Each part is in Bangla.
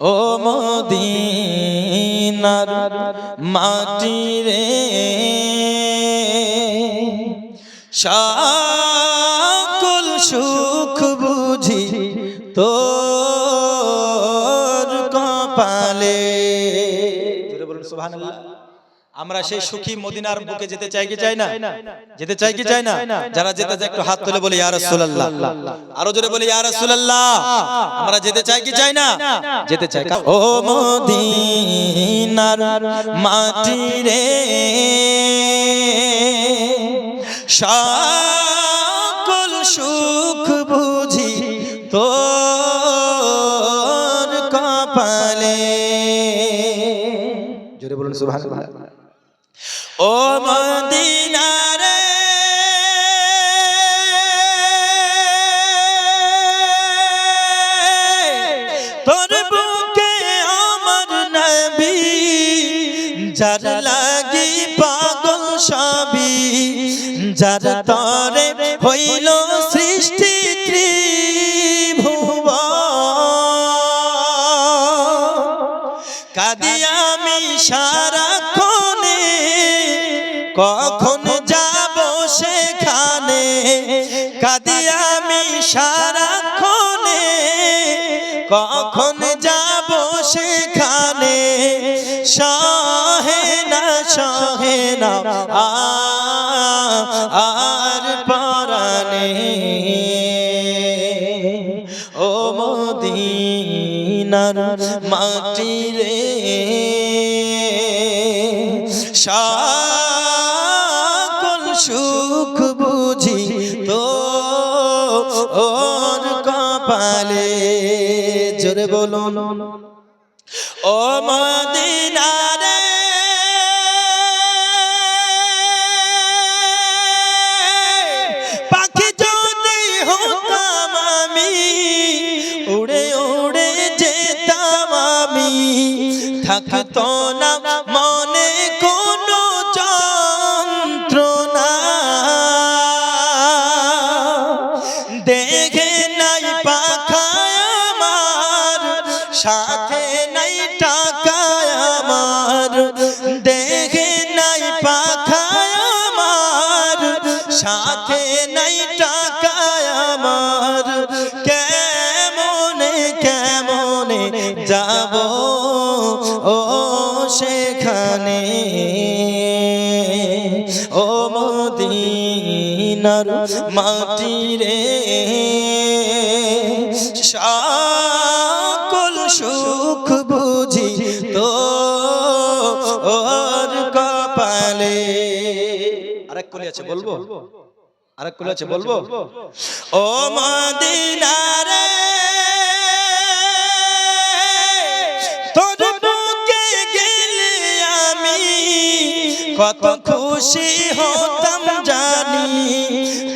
ও মদিনার মাটি রে সকল সুখ বুঝি তো কপালে। বলুন সুবহানাল্লাহ। আমরা সেই সুখী মদিনার বুকে যেতে চাই কি চাই না। যেতে চাই কি চাই না। যারা যেতে চায় একটু হাত তুলে বলি ইয়া রাসূলুল্লাহ। আরও জোরে বলি ইয়া রাসূলুল্লাহ। আমরা যেতে চাই কি চাই না। যেতে চাই ও মদিনার মাটি রে সকল সুখ বুঝি কপালে। জোরে বলুন সুবহানাল্লাহ। ও মদিনারে। তোর বুকে আমার নবী, যার লাগি পাগল সবই, যার তরে হইল সৃষ্টি ত্রিভুব কখন যাব সেখানে? কাদি আমি সারাক্ষণে। কখন যাব সেখানে? সহে না সহে না। আর পরানে ও মদিনার মাটি রে সকল সুখ বুঝি তো ওর কপালে জোরে বলো ও মদিনারে থাকতো না, মনে কোনো যন্ত্রণা। দেখে নাই পাখা আমার, সাথে নাই টাকা আমার। দেখে নাই পাখা আমার, সাথে নাই টাকা আমার। কেমনে কেমনে যাব সেখানে ও মদিনার মাটি রে সকল সুখ বুঝি তো ওর কপালে। আরেক কলি আছে, বলব? আরেক কলি আছে, বলব? ও মদিনারে কত খুশি হতাম জানি।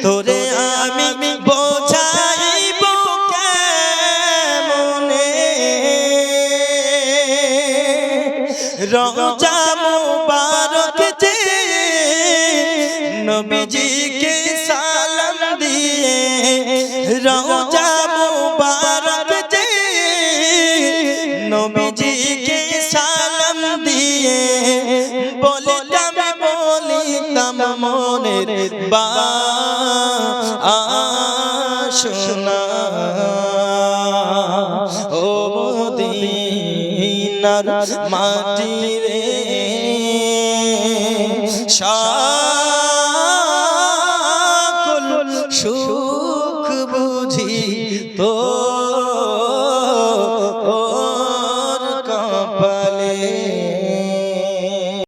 তোরে আমি বোঝাইব কেমনে? রোজা মুবারক যে নবীজিকে সালাম দিয়ে রোজা মনের বা আশনা। ও মদিনার মাটি রে সকল সুখ বুঝি তো